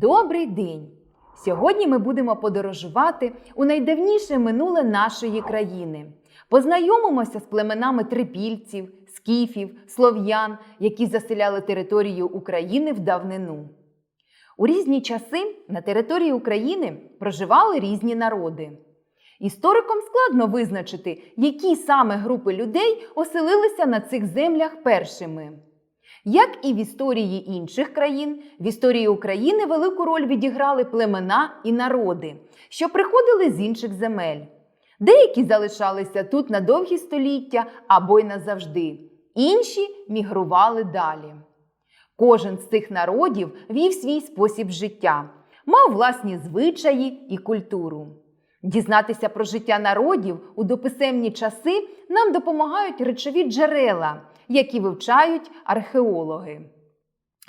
Добрий день! Сьогодні ми будемо подорожувати у найдавніше минуле нашої країни. Познайомимося з племенами трипільців, скіфів, слов'ян, які заселяли територію України в давнину. У різні часи на території України проживали різні народи. Історикам складно визначити, які саме групи людей оселилися на цих землях першими. Як і в історії інших країн, в історії України велику роль відіграли племена і народи, що приходили з інших земель. Деякі залишалися тут на довгі століття або й назавжди, інші мігрували далі. Кожен з цих народів вів свій спосіб життя, мав власні звичаї і культуру. Дізнатися про життя народів у дописемні часи нам допомагають речові джерела, які вивчають археологи.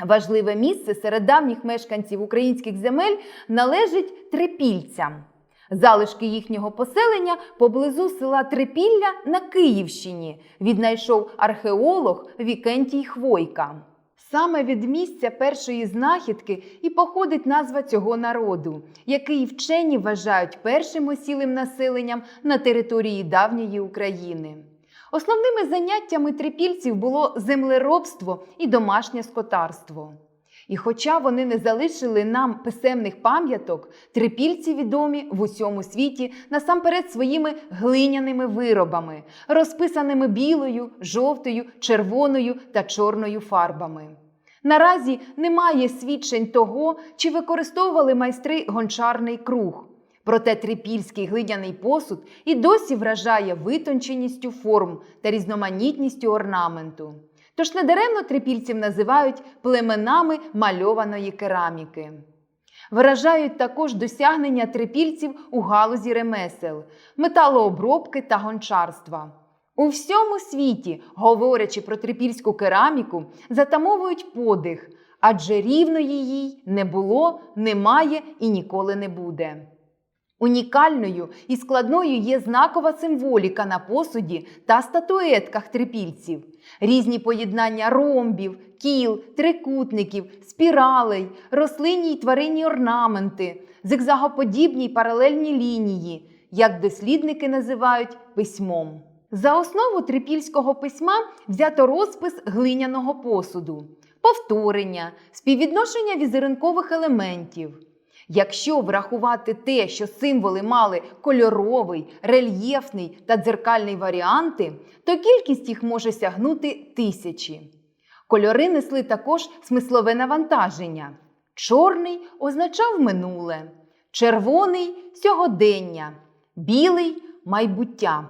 Важливе місце серед давніх мешканців українських земель належить трипільцям. Залишки їхнього поселення поблизу села Трипілля на Київщині віднайшов археолог Вікентій Хвойка. Саме від місця першої знахідки і походить назва цього народу, який вчені вважають першим осілим населенням на території давньої України. Основними заняттями трипільців було землеробство і домашнє скотарство. І хоча вони не залишили нам писемних пам'яток, трипільці відомі в усьому світі насамперед своїми глиняними виробами, розписаними білою, жовтою, червоною та чорною фарбами. Наразі немає свідчень того, чи використовували майстри гончарний круг. Проте трипільський глиняний посуд і досі вражає витонченістю форм та різноманітністю орнаменту. Тож недаремно трипільців називають племенами мальованої кераміки. Вражають також досягнення трипільців у галузі ремесел, металообробки та гончарства. У всьому світі, говорячи про трипільську кераміку, затамовують подих, адже рівної їй не було, немає і ніколи не буде. Унікальною і складною є знакова символіка на посуді та статуетках трипільців, різні поєднання ромбів, кіл, трикутників, спіралей, рослинні й тваринні орнаменти, зигзагоподібні й паралельні лінії, як дослідники називають письмом. За основу трипільського письма взято розпис глиняного посуду, повторення, співвідношення візерункових елементів. Якщо врахувати те, що символи мали кольоровий, рельєфний та дзеркальний варіанти, то кількість їх може сягнути тисячі. Кольори несли також смислове навантаження. Чорний означав минуле, червоний сьогодення, білий майбуття.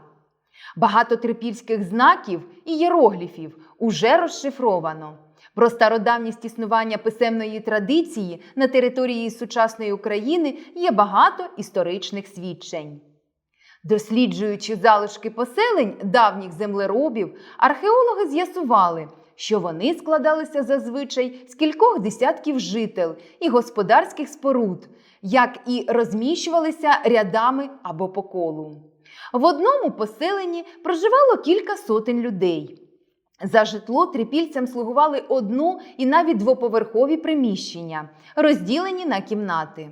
Багато трипільських знаків і єрогліфів уже розшифровано. Про стародавність існування писемної традиції на території сучасної України є багато історичних свідчень. Досліджуючи залишки поселень давніх землеробів, археологи з'ясували, що вони складалися зазвичай з кількох десятків жител і господарських споруд, як і розміщувалися рядами або по колу. В одному поселенні проживало кілька сотень людей. За житло трипільцям слугували одну і навіть двоповерхові приміщення, розділені на кімнати.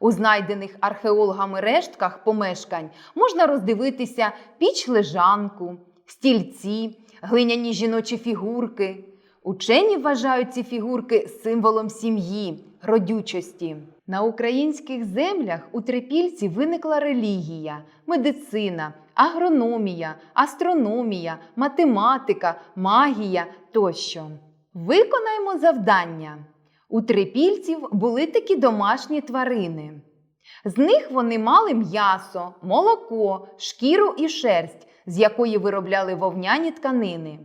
У знайдених археологами рештках помешкань можна роздивитися піч лежанку, стільці, глиняні жіночі фігурки. Учені вважають ці фігурки символом сім'ї, родючості. На українських землях у трипільці виникла релігія, медицина, агрономія, астрономія, математика, магія тощо. Виконаємо завдання. У трипільців були такі домашні тварини. З них вони мали м'ясо, молоко, шкіру і шерсть, з якої виробляли вовняні тканини.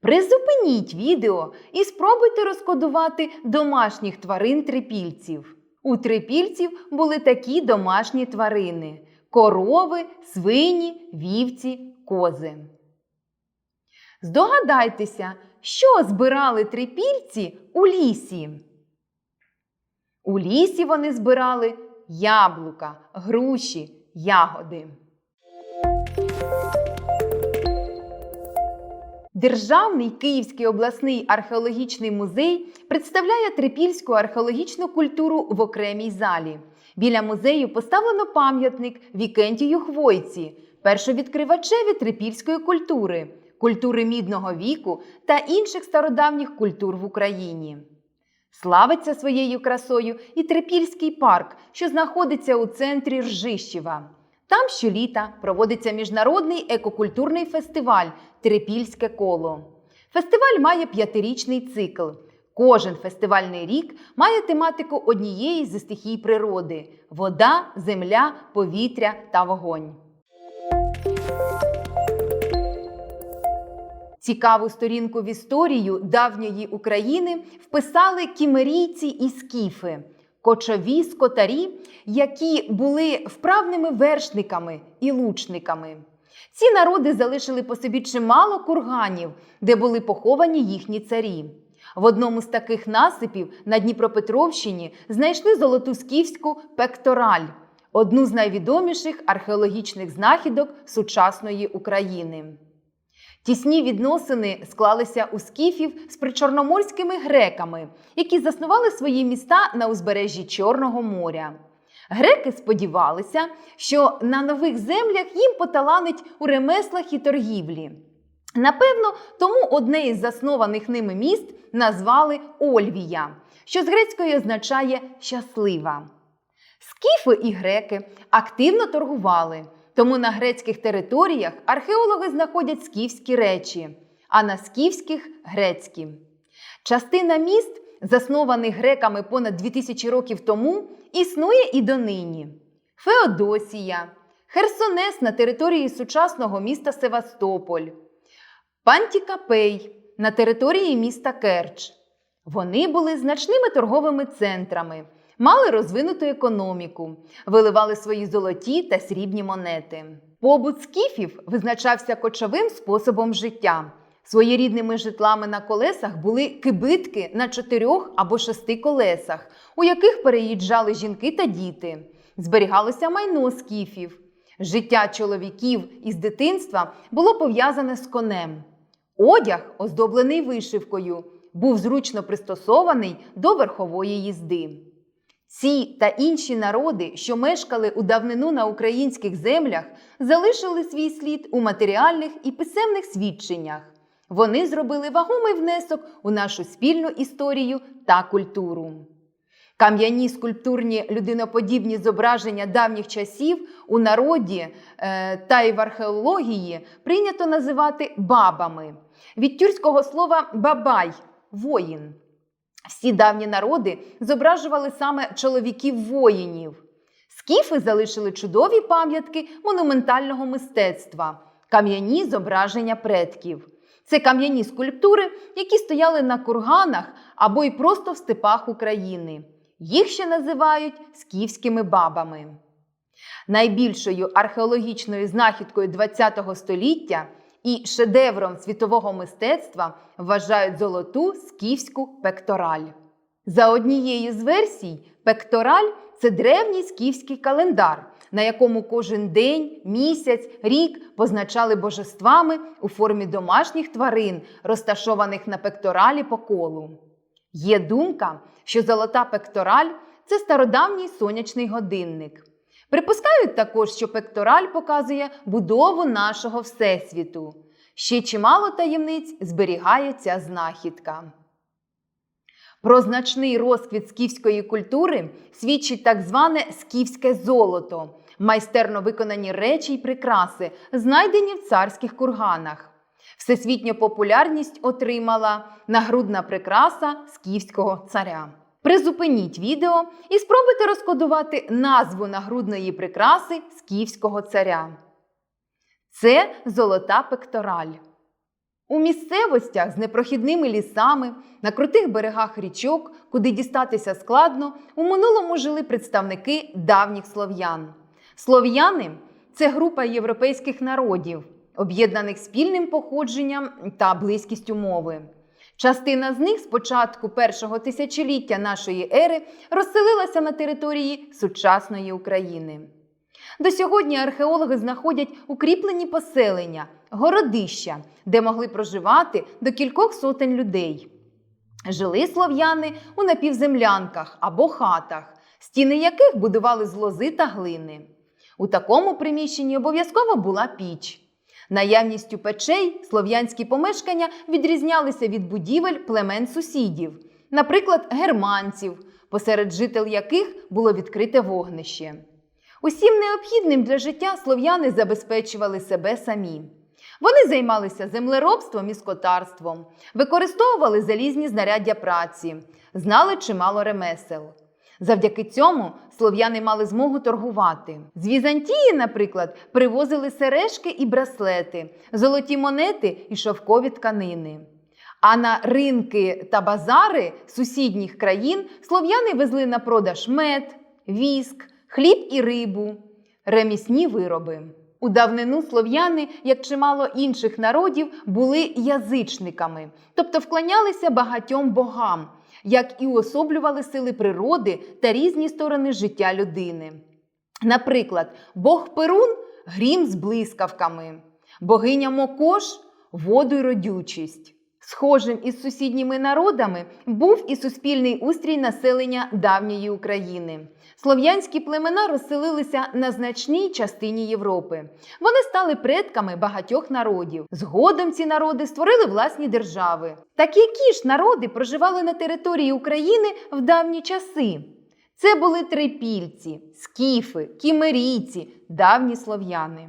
Призупиніть відео і спробуйте розкодувати домашніх тварин трипільців. У трипільців були такі домашні тварини: корови, свині, вівці, кози. Здогадайтеся, що збирали трипільці у лісі. У лісі вони збирали яблука, груші, ягоди. Державний Київський обласний археологічний музей представляє трипільську археологічну культуру в окремій залі. Біля музею поставлено пам'ятник Вікентію Хвойці, першовідкривачеві трипільської культури, культури мідного віку та інших стародавніх культур в Україні. Славиться своєю красою і Трипільський парк, що знаходиться у центрі Ржищева. Там щоліта проводиться міжнародний екокультурний фестиваль Трипільське коло. Фестиваль має п'ятирічний цикл. Кожен фестивальний рік має тематику однієї зі стихій природи: вода, земля, повітря та вогонь. Цікаву сторінку в історію давньої України вписали кімерійці і скіфи, кочові скотарі, які були вправними вершниками і лучниками. Ці народи залишили по собі чимало курганів, де були поховані їхні царі. В одному з таких насипів на Дніпропетровщині знайшли золоту скіфську пектораль, одну з найвідоміших археологічних знахідок сучасної України. Тісні відносини склалися у скіфів з причорноморськими греками, які заснували свої міста на узбережжі Чорного моря. Греки сподівалися, що на нових землях їм поталанить у ремеслах і торгівлі. Напевно, тому одне із заснованих ними міст назвали Ольвія, що з грецької означає щаслива. Скіфи і греки активно торгували, тому на грецьких територіях археологи знаходять скіфські речі, а на скіфських грецькі. Частина міст, заснованих греками понад 2000 років тому, існує і донині. Феодосія, Херсонес на території сучасного міста Севастополь, Пантікапей на території міста Керч. Вони були значними торговими центрами, мали розвинуту економіку, виливали свої золоті та срібні монети. Побут скіфів визначався кочовим способом життя. Своєрідними житлами на колесах були кибитки на чотирьох або шести колесах, у яких переїжджали жінки та діти. Зберігалося майно скіфів. Життя чоловіків із дитинства було пов'язане з конем. Одяг, оздоблений вишивкою, був зручно пристосований до верхової їзди. Ці та інші народи, що мешкали у давнину на українських землях, залишили свій слід у матеріальних і писемних свідченнях. Вони зробили вагомий внесок у нашу спільну історію та культуру. Кам'яні скульптурні людиноподібні зображення давніх часів у народі е, та й в археології прийнято називати бабами. Від тюркського слова бабай воїн. Всі давні народи зображували саме чоловіків-воїнів. Скіфи залишили чудові пам'ятки монументального мистецтва, кам'яні зображення предків. Це кам'яні скульптури, які стояли на курганах або й просто в степах України. Їх ще називають скіфськими бабами. Найбільшою археологічною знахідкою ХХ століття і шедевром світового мистецтва вважають золоту скіфську пектораль. За однією з версій, пектораль це древній скіфський календар, на якому кожен день, місяць, рік позначали божествами у формі домашніх тварин, розташованих на пекторалі по колу. Є думка, що золота пектораль це стародавній сонячний годинник. Припускають також, що пектораль показує будову нашого Всесвіту. Ще чимало таємниць зберігає ця знахідка. Про значний розквіт скіфської культури свідчить так зване скіфське золото, майстерно виконані речі й прикраси, знайдені в царських курганах. Всесвітню популярність отримала нагрудна прикраса скіфського царя. Призупиніть відео і спробуйте розкодувати назву нагрудної прикраси скіфського царя. Це золота пектораль. У місцевостях з непрохідними лісами, на крутих берегах річок, куди дістатися складно, у минулому жили представники давніх слов'ян. Слов'яни це група європейських народів, об'єднаних спільним походженням та близькістю мови. Частина з них з початку першого тисячоліття нашої ери розселилася на території сучасної України. До сьогодні археологи знаходять укріплені поселення, городища, де могли проживати до кількох сотень людей. Жили слов'яни у напівземлянках або хатах, стіни яких будували з лози та глини. У такому приміщенні обов'язково була піч. Наявністю печей слов'янські помешкання відрізнялися від будівель племен сусідів, наприклад, германців, посеред жител яких було відкрите вогнище. Усім необхідним для життя слов'яни забезпечували себе самі. Вони займалися землеробством і скотарством, використовували залізні знаряддя праці, знали чимало ремесел. Завдяки цьому слов'яни мали змогу торгувати. З Візантії, наприклад, привозили сережки і браслети, золоті монети і шовкові тканини. А на ринки та базари сусідніх країн слов'яни везли на продаж мед, віск, хліб і рибу, ремісні вироби. У давнину слов'яни, як чимало інших народів, були язичниками, тобто вклонялися багатьом богам, як і уособлювали сили природи та різні сторони життя людини. Наприклад, Бог Перун грім з блискавками, богиня Мокош воду й родючість. Схожим із сусідніми народами був і суспільний устрій населення давньої України. Слов'янські племена розселилися на значній частині Європи. Вони стали предками багатьох народів. Згодом ці народи створили власні держави. Так які ж народи проживали на території України в давні часи? Це були трипільці, скіфи, кімерійці, давні слов'яни.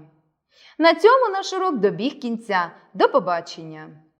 На цьому наш урок добіг кінця. До побачення!